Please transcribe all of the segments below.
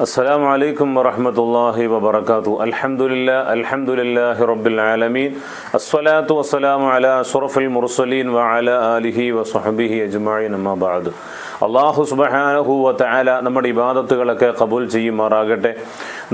السلام عليكم ورحمة الله وبركاته الحمد لله الحمد لله رب العالمين الصلاة والسلام على أشرف المرسلين وعلى آله وصحبه أجمعين أما بعد അള്ളാഹു സുബഹാനഹു വതആല നമ്മുടെ ഇബാദത്തുകളൊക്കെ കബൂൽ ചെയ്യുമാറാകട്ടെ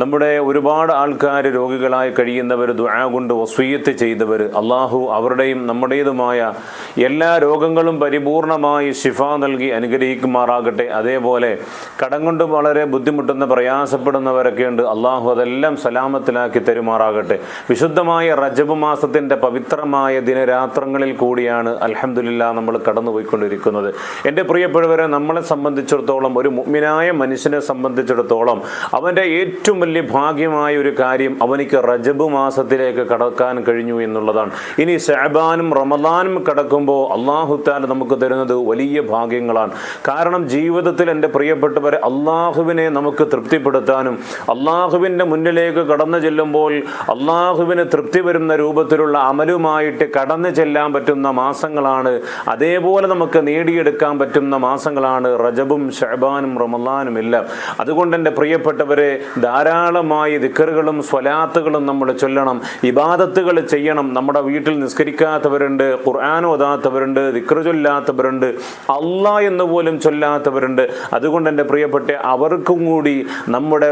നമ്മുടെ ഒരുപാട് ആൾക്കാർ രോഗികളായി കഴിയുന്നവർ ദുആ കൊണ്ട് വസൂയത്ത് ചെയ്തവർ അള്ളാഹു അവരുടെയും നമ്മുടേതുമായ എല്ലാ രോഗങ്ങളും പരിപൂർണമായി ശിഫ നൽകി അനുഗ്രഹിക്കുമാറാകട്ടെ. അതേപോലെ കടം കൊണ്ട് വളരെ ബുദ്ധിമുട്ടുന്ന പ്രയാസപ്പെടുന്നവരൊക്കെ ഉണ്ട്. അള്ളാഹു അതെല്ലാം സലാമത്തിലാക്കി തരുമാറാകട്ടെ. വിശുദ്ധമായ റജബ് മാസത്തിന്റെ പവിത്രമായ ദിനരാത്രങ്ങളിൽ കൂടിയാണ് അലഹമില്ല നമ്മൾ കടന്നുപോയിക്കൊണ്ടിരിക്കുന്നത്. എന്റെ പ്രിയപ്പെട്ടവരെ നമ്മളെ സംബന്ധിച്ചിടത്തോളം ഒരു മുഗ്മിനായ മനുഷ്യനെ സംബന്ധിച്ചിടത്തോളം അവന്റെ ഏറ്റവും വലിയ ഭാഗ്യമായ ഒരു കാര്യം അവനിക്ക് റജബ് മാസത്തിലേക്ക് കടക്കാൻ കഴിഞ്ഞു എന്നുള്ളതാണ്. ഇനി ഷാബാനും റമദാനും കടക്കുമ്പോൾ അള്ളാഹുത്താൽ നമുക്ക് തരുന്നത് വലിയ ഭാഗ്യങ്ങളാണ്. കാരണം ജീവിതത്തിൽ എന്റെ പ്രിയപ്പെട്ടവരെ അള്ളാഹുവിനെ നമുക്ക് തൃപ്തിപ്പെടുത്താനും അള്ളാഹുവിന്റെ മുന്നിലേക്ക് കടന്നു ചെല്ലുമ്പോൾ അള്ളാഹുവിന് തൃപ്തി വരുന്ന രൂപത്തിലുള്ള അമലുമായിട്ട് കടന്നു ചെല്ലാൻ പറ്റുന്ന മാസങ്ങളാണ്. അതേപോലെ നമുക്ക് നേടിയെടുക്കാൻ പറ്റുന്ന മാസങ്ങളാണ് റജബും ഷഹബാനും റമദാനും എല്ലാം അതുകൊണ്ട് എന്റെ പ്രിയപ്പെട്ടവരെ ധാരാളമായി ദിക്കറുകളും സ്വലാത്തുകളും നമ്മൾ ചൊല്ലണം ഇബാദത്തുകൾ ചെയ്യണം. നമ്മുടെ വീട്ടിൽ നിസ്കരിക്കാത്തവരുണ്ട് ഖുർആൻ ഓതാത്തവരുണ്ട് ദിക്കറ് ചൊല്ലാത്തവരുണ്ട് അള്ളാ എന്ന് പോലും ചൊല്ലാത്തവരുണ്ട്. അതുകൊണ്ട് എന്റെ പ്രിയപ്പെട്ട അവർക്കും കൂടി നമ്മുടെ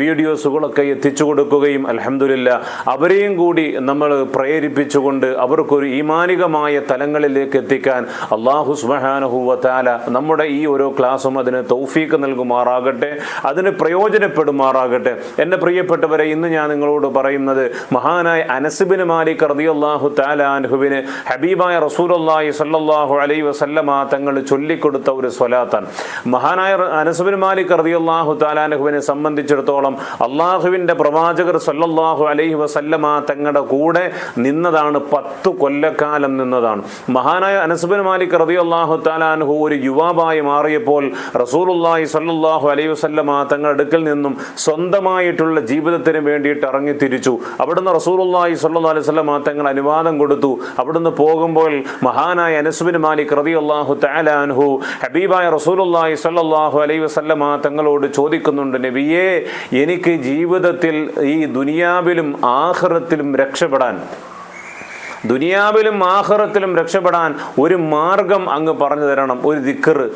വീഡിയോസുകളൊക്കെ എത്തിച്ചു കൊടുക്കുകയും അലഹമില്ല അവരെയും കൂടി നമ്മൾ പ്രേരിപ്പിച്ചുകൊണ്ട് അവർക്കൊരു ഈമാനികമായ തലങ്ങളിലേക്ക് എത്തിക്കാൻ അള്ളാഹു സുബഹാനഹുവത്താല നമ്മുടെ ഈ ഓരോ ക്ലാസ്സും അതിന് തൗഫീക്ക് നൽകുമാറാകട്ടെ അതിന് പ്രയോജനപ്പെടുമാറാകട്ടെ. എന്റെ പ്രിയപ്പെട്ടവരെ ഇന്ന് ഞാൻ നിങ്ങളോട് പറയുന്നത് മഹാനായ അനസിബിന് മാലിക് റളിയല്ലാഹു തആല അൻഹുവിന് ഹബീബായ റസൂലുള്ളാഹി സല്ലാഹു അലൈ വസല്ലമ തങ്ങൾ ചൊല്ലിക്കൊടുത്ത ഒരു സ്വലാത്താണ്. മഹാനായ അനസുബിൻ മാലിക് റളിയല്ലാഹു തആല അൻഹുവിനെ സംബന്ധിച്ചിടത്തോളം അള്ളാഹുവിന്റെ പ്രവാചകർ സല്ലല്ലാഹു അലൈഹി വസല്ലമ തങ്ങളുടെ കൂടെ നിന്നതാണ് പത്ത് കൊല്ലക്കാലം നിന്നതാണ്. മഹാനായ അനസുബിൻ മാലിക് റളിയല്ലാഹു താലാൻഹു ഒരു യുവാവായി മാറിയപ്പോൾ റസൂലുള്ളാഹി സ്വല്ലല്ലാഹു അലൈഹി വസല്ലമ തങ്ങളുടെ അടുക്കൽ നിന്നും സ്വന്തമായിട്ടുള്ള ജീവിതത്തിന് വേണ്ടിയിട്ട് ഇറങ്ങി തിരിച്ചു. അവിടുന്ന് റസൂലുള്ളാഹി സ്വല്ലല്ലാഹു അലൈഹി വസല്ലം തങ്ങൾ അനുവാദം കൊടുത്തു. അവിടുന്ന് പോകുമ്പോൾ മഹാനായ അനസുബിൻ മാലിക് റളിയല്ലാഹു തആല അൻഹു ഹബീബായ റസൂലുള്ളാഹി സ്വല്ലല്ലാഹു അലൈഹി വസല്ലമ തങ്ങളോട് ചോദിക്കുന്നുണ്ട് നബിയേ എനിക്ക് ജീവിതത്തിൽ ഈ ദുനിയാവിലും ആഖിറത്തിലും രക്ഷപ്പെടാൻ ദുനിയാവിലും ആഹ്റത്തിലും രക്ഷപ്പെടാൻ ഒരു മാർഗം അങ്ങ് പറഞ്ഞു തരണം ഒരു ദിക്കറ്.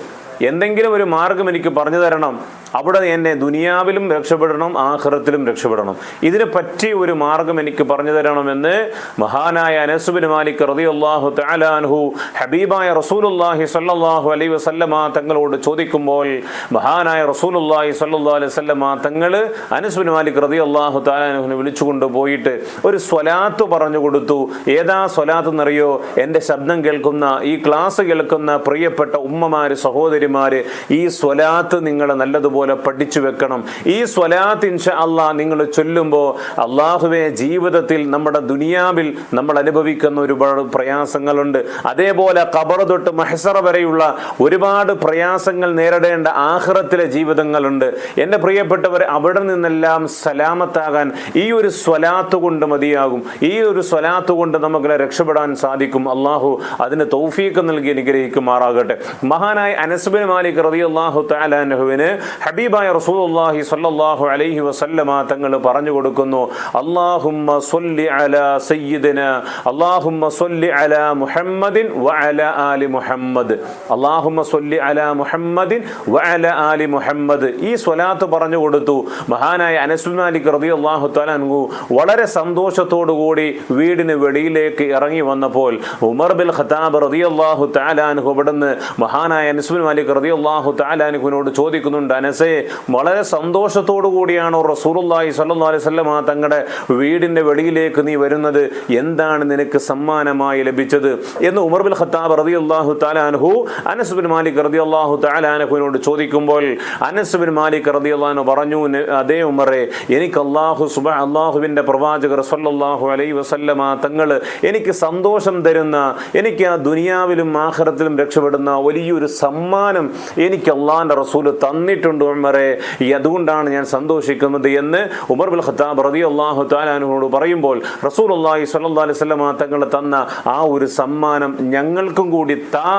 എന്തെങ്കിലും ഒരു മാർഗം എനിക്ക് പറഞ്ഞു തരണം. അവിടെ എന്നെ ദുനിയാവിലും രക്ഷപ്പെടണം ആഹ്റത്തിലും രക്ഷപ്പെടണം. ഇതിനെ പറ്റിയ ഒരു മാർഗം എനിക്ക് പറഞ്ഞു തരണമെന്ന് മഹാനായ അനസുബിൻ മാലിക് റളിയല്ലാഹു തആല അൻഹു ഹബീബായ റസൂലുള്ളാഹി സല്ലാഹു അലൈ വസല്ലമ തങ്ങളോട് ചോദിക്കുമ്പോൾ മഹാനായ റസൂലുള്ളാഹി സല്ലാ അലൈഹി വസല്ലമ തങ്ങൾ അനസുബിൻ മാലിക് റതി അള്ളാഹു താലാൻഹുവിനെ വിളിച്ചുകൊണ്ട് പോയിട്ട് ഒരു സ്വലാത്ത് പറഞ്ഞു കൊടുത്തു. ഏതാ സ്വലാത്ത് എന്നറിയോ എന്റെ ശബ്ദം കേൾക്കുന്ന ഈ ക്ലാസ് കേൾക്കുന്ന പ്രിയപ്പെട്ട ഉമ്മമാര് സഹോദരിമാര് ഈ സ്വലാത്ത് നിങ്ങളെ നല്ലതുപോലെ പഠിച്ചു വെക്കണം. ഈ സ്വലാത്ത് ഇൻഷ അള്ളാ നിങ്ങൾ ചൊല്ലുമ്പോൾ അള്ളാഹുവെ ജീവിതത്തിൽ നമ്മുടെ ദുനിയാവിൽ നമ്മൾ അനുഭവിക്കുന്ന ഒരുപാട് പ്രയാസങ്ങളുണ്ട്. അതേപോലെ കബർ തൊട്ട് മഹസറ വരെയുള്ള ഒരുപാട് പ്രയാസങ്ങൾ നേരിടേണ്ട ആഹ്റത്തിലെ ജീവിതങ്ങളുണ്ട്. എന്റെ പ്രിയപ്പെട്ടവർ അവിടെ നിന്നെല്ലാം സലാമത്താകാൻ ഈ ഒരു സ്വലാത്ത് കൊണ്ട് മതിയാകും. ഈ ഒരു സ്വലാത്ത് കൊണ്ട് നമുക്ക് രക്ഷപ്പെടാൻ സാധിക്കും. അള്ളാഹു അതിന് തൗഫീക്ക് നൽകി അനുഗ്രഹിക്കുമാറാകട്ടെ. മഹാനായ അനസ്ബിൻ മാലിക് റളിയല്ലാഹു തആല അൻഹുവിന് ഹബീബായ റസൂലുള്ളാഹി സ്വല്ലല്ലാഹു അലൈഹി വസല്ലമ തങ്ങൾ പറഞ്ഞു കൊടുക്കുന്നു അല്ലാഹുമ്മ സ്വല്ലി അലാ സയ്യിദിന അല്ലാഹുമ്മ സ്വല്ലി അലാ മുഹമ്മദിൻ വ അലാ ആലി മുഹമ്മദ് അല്ലാഹുമ്മ സ്വല്ലി അലാ മുഹമ്മദിൻ വ അലാ ആലി മുഹമ്മദ്. ഈ സ്വലാത്ത് പറഞ്ഞു കൊടുത്തു. മഹാനായ അനസ് മാലിക് റളിയല്ലാഹു തആല അൻഹു വളരെ സന്തോഷത്തോടു കൂടി വീടിന് വെളിയിലേക്ക് ഇറങ്ങി വന്നപ്പോൾ ഉമർ ബിൻ ഖത്താബ് റളിയല്ലാഹു തആല അൻഹു അവിടുന്ന് മഹാനായ അനസ് മാലിക് റളിയല്ലാഹു തആല അൻഹുനോട് ചോദിക്കുന്നുണ്ട് അനസേ വളരെ സന്തോഷത്തോടു കൂടിയാണ് റസൂലുള്ളാഹി സ്വല്ലല്ലാഹു അലൈഹി വസല്ലമ തങ്ങളുടെ വീടിന്റെ വെളിയിലേക്ക് നീ വരുന്നത്? എന്താണ് നിനക്ക് സമ്മാനമായി ലഭിച്ചത്? എന്ന് ഉമർ ബിൻ ഖത്താബ് റളിയല്ലാഹു തആല അൻഹു അനസ് ബിൻ മാലിക് റളിയല്ലാഹു താലാനഹുവിനോട് ചോദിക്കുമ്പോൾ അനസ് ബിൻ മാലിക് റളിയല്ലാഹു പറഞ്ഞു അതേ ഉമറെ എനിക്ക് അല്ലാഹു സുബ അള്ളാഹുവിന്റെ പ്രവാചകർ സ്വല്ലല്ലാഹു അലൈഹി വസല്ലമ തങ്ങൾ എനിക്ക് സന്തോഷം തരുന്ന എനിക്ക് ആ ദുനിയാവിലും ആഖിറത്തിലും രക്ഷപ്പെടുന്ന വലിയൊരു സമ്മാനം എനിക്ക് അള്ളാഹിന്റെ റസൂൽ തന്നിട്ടുണ്ട് ഉമറെ ഈ അതുകൊണ്ടാണ് ഞാൻ സന്തോഷിക്കുന്നത് എന്ന് ഉമർ ബുൽ ഖത്താബ് റതി അള്ളാഹു താലാനുഹോട് പറയുമ്പോൾ റസൂൽ അള്ളാഹി സ്വല്ലാ അലൈഹി സ്വലമ തങ്ങൾ തന്ന ആ ഒരു സമ്മാനം ഞങ്ങൾക്കും കൂടി താ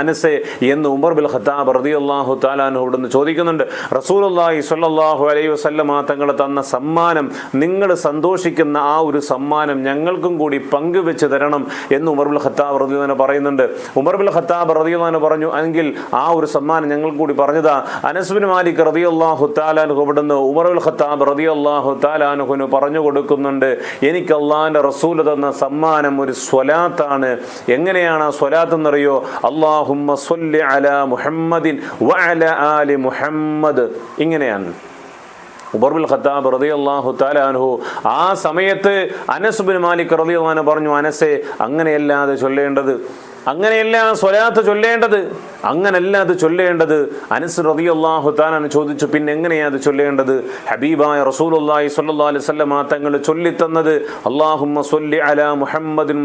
അനസെ എന്ന് ഉമർ ബിൽ ഖത്താബ് റതി അള്ളാഹു താലാനുഹോട് ചോദിക്കുന്നുണ്ട്. റസൂൽ അള്ളാഹി സ്വല്ലാഹു അലൈഹി വസല്ലമ തങ്ങൾ തന്ന സമ്മാനം നിങ്ങൾ സന്തോഷിക്കുന്ന ആ ഒരു സമ്മാനം ഞങ്ങൾക്കും കൂടി പങ്കുവെച്ച് തരണം എന്ന് ഉമർ ബിൽ ഖത്താബ് റതി പറയുന്നുണ്ട്. ഉമർ ബിൽ ഖത്താബ് റതി പറഞ്ഞു എങ്കിൽ ആ ഒരു സമ്മാനം ഞങ്ങൾ കൂടി പറഞ്ഞതാ. അനസ്ബിൻ മാലിക് റദിയല്ലാഹു താലാനുഹു ഇവിടുന്ന് ഉമർ ബിൽ ഖത്താബ് അള്ളാഹു താലാനുഹുന് പറഞ്ഞു കൊടുക്കുന്നുണ്ട്. എനിക്ക് അള്ളാഹിന്റെ റസൂൽ തന്ന സമ്മാനം ഒരു സ്വലാത്താണ്. എങ്ങനെയാണ് ആ സ്വലാത്ത് എന്നറിയോ അള്ളാഹുമ്മ സ്വല്ലി മുഹമ്മദിൻ വഅല ആലി മുഹമ്മദ്. ഇങ്ങനെയാണ്. ഉബർബുൽ ഖത്താബ് റതി അള്ളാഹു താലാനുഹു ആ സമയത്ത് അനസുബിൻ മാലിക് റതി അൻഹു പറഞ്ഞു അനസേ അങ്ങനെയല്ലാതെ ചൊല്ലേണ്ടത്. അങ്ങനെയല്ല സ്വലാത്ത് ചൊല്ലേണ്ടത്. അങ്ങനല്ല അത് ചൊല്ലേണ്ടത്. അനസ് റബി റളിയല്ലാഹു താനാണ് ചോദിച്ചു പിന്നെ എങ്ങനെയാ അത് ചൊല്ലേണ്ടത്? ഹബീബായ അലൈഹി വസല്ലം തങ്ങൾ ചൊല്ലിത്തന്നത് അല്ലാഹുമ്മ സ്വല്ലി അലാ മുഹമ്മദിൻ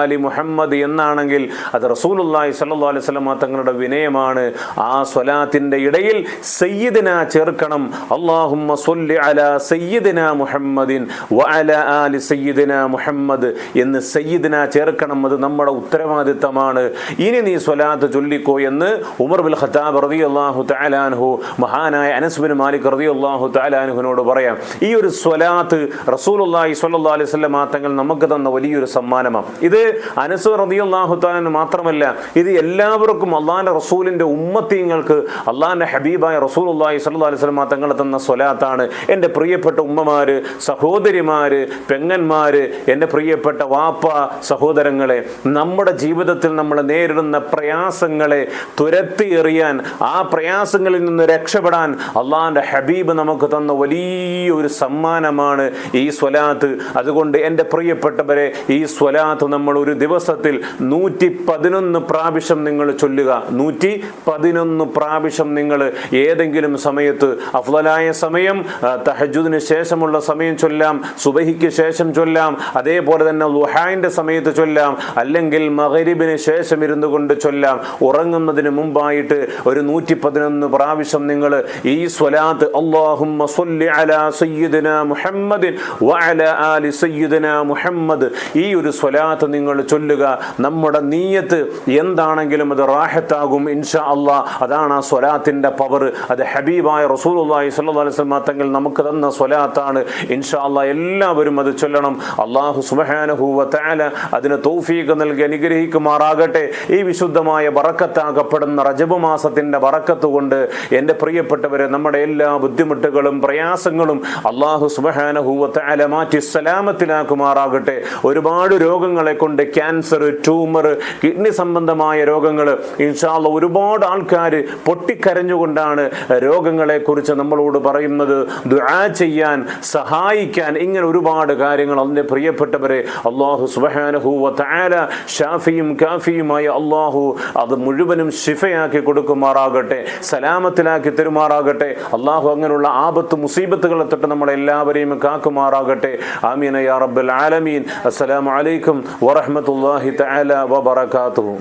ആലി മുഹമ്മദ് എന്നാണെങ്കിൽ അത് സ്വല്ലല്ലാഹു അലൈഹി വസല്ലം തങ്ങളുടെ വിനയമാണ്. ആ സ്വലാത്തിന്റെ ഇടയിൽ സയ്യിദിന ചേർക്കണം. അല്ലാഹുമ്മ സൊല്ലി അലാ സയ്യിദിന മുഹമ്മദിൻ വഅലാ ആലി സയ്യിദിന മുഹമ്മദ് എന്ന് സയ്യിദിന ചേർക്കണം. അത് നമ്മുടെ ഉത്തരവാദിത്തമാണ്. ഇനി നീ സ്വലാത്ത് ചൊല്ലിക്കോ എന്ന് ഉമർ ബിൽ ഖത്താബ് റതി അള്ളാഹു തലാൻഹു മഹാനായ അനസ്ബിൻ മാലിക് റതി അള്ളാഹു തആലാൻഹുവിനോട് പറയാം ഈ ഒരു സ്വലാത്ത് റസൂലുള്ളാഹി സ്വല്ലാ അലൈഹി വസല്ലം തങ്ങൾ നമുക്ക് തന്ന വലിയൊരു സമ്മാനമാണ്. ഇത് അനസ് റതി അള്ളാഹു തആലാൻ മാത്രമല്ല ഇത് എല്ലാവർക്കും അള്ളാഹിന്റെ റസൂലിന്റെ ഉമ്മത്തീങ്ങൾക്ക് അള്ളാഹിന്റെ ഹബീബായ റസൂലുള്ളാഹി സ്വല്ലാ അലൈഹി വസല്ലം തങ്ങൾ തന്ന സ്വലാത്താണ്. എന്റെ പ്രിയപ്പെട്ട ഉമ്മമാര് സഹോദരിമാര് പെങ്ങന്മാര് എന്റെ പ്രിയപ്പെട്ട വാപ്പ സഹോദരങ്ങളെ നമ്മുടെ ജീവിതത്തിൽ നമ്മൾ നേരിടുന്ന പ്രയാസങ്ങളെ തുരത്തി എറിയാൻ ആ പ്രയാസങ്ങളിൽ നിന്ന് രക്ഷപ്പെടാൻ അള്ളാഹിന്റെ ഹബീബ് നമുക്ക് തന്ന വലിയൊരു സമ്മാനമാണ് ഈ സ്വലാത്ത്. അതുകൊണ്ട് എന്റെ പ്രിയപ്പെട്ടവരെ ഈ സ്വലാത്ത് നമ്മൾ ഒരു ദിവസത്തിൽ നൂറ്റി പതിനൊന്ന് പ്രാവശ്യം നിങ്ങൾ ചൊല്ലുക. നൂറ്റി പതിനൊന്ന് പ്രാവശ്യം നിങ്ങൾ ഏതെങ്കിലും സമയത്ത് അഫ്ലായ സമയം തഹജുദിന് ശേഷമുള്ള സമയം ചൊല്ലാം സുബഹിക്ക് ശേഷം ചൊല്ലാം അതേപോലെ തന്നെ ലുഹായിന്റെ സമയത്ത് ചൊല്ലാം അല്ലെങ്കിൽ മഹരിബിന് ശേഷം ഇരുന്നു കൊണ്ട് ചൊല്ലാം ഉറങ്ങുന്നതിന് മുമ്പായിട്ട് ഒരു നൂറ്റി പതിനൊന്ന് പ്രാവശ്യം നിങ്ങൾ ഈ സ്വലാത്ത് അള്ളാഹുമ്മ സ്വല്ലി അലാ മുഹമ്മദിൻ ആലി മുഹമ്മദ് ഈ ഒരു സ്വലാത്ത് നിങ്ങൾ ചൊല്ലുക. നമ്മുടെ നീയത്ത് എന്താണെങ്കിലും അത് റാഹത്താകും ഇൻഷാ അള്ളാഹ് അതാണ് ആ സ്വലാത്തിന്റെ പവർ. അത് ഹബീബായ റസൂലുള്ളാഹി സ്വല്ലല്ലാഹു അലൈഹി വസല്ലം തങ്ങൾ നമുക്ക് തന്ന സ്വലാത്താണ്. ഇൻഷാ അള്ളാഹ് എല്ലാവരും അത് ചൊല്ലണം. അള്ളാഹു സുബ്ഹാനഹു വ തആല അതിന് തൗഫീഖ് നൽകി അനുഗ്രഹിക്കുമാറാകട്ടെ. ഈ വിശുദ്ധമായ ബറക്കത്താകപ്പെടുന്ന റജബ് മാസത്തിന്റെ ബറക്കത്ത് കൊണ്ട് എന്റെ പ്രിയപ്പെട്ടവരെ നമ്മുടെ എല്ലാ ബുദ്ധിമുട്ടുകളും പ്രയാസങ്ങളും അള്ളാഹു സുബ്ഹാനഹു വ തആല മാറ്റി സലാമത്തിലാക്കുമാറാകട്ടെ. ഒരുപാട് രോഗങ്ങളെ കൊണ്ട് ക്യാൻസർ ട്യൂമർ കിഡ്നി സംബന്ധമായ രോഗങ്ങൾ ഇൻഷാല്ല ഒരുപാട് ആൾക്കാർ പൊട്ടിക്കരഞ്ഞുകൊണ്ടാണ് രോഗങ്ങളെ കുറിച്ച് നമ്മളോട് പറയുന്നത്. ദുആ ചെയ്യാൻ സഹായിക്കാൻ ഇങ്ങനെ ഒരുപാട് കാര്യങ്ങൾ അതിന്റെ പ്രിയപ്പെട്ടവരെ അള്ളാഹു സുബ്ഹാനഹു വ തആല ഷാഫിയും കാഫിയുമായ അള്ളാഹു അത് മുഴുവനും ശിഫയാക്കി കൊടുക്കുമാറാകട്ടെ സലാമത്തിലാക്കി തരുമാറാകട്ടെ അള്ളാഹു അങ്ങനെയുള്ള ആപത്ത് മുസീബത്തുകളെ തൊട്ട് നമ്മളെല്ലാവരെയും കാക്കുമാറാകട്ടെ. ആമീന യാ റബ്ബൽ ആലമീൻ. അസ്സലാമു അലൈക്കും വറഹ്മത്തുള്ളാഹി തആല വബറകാതുഹു.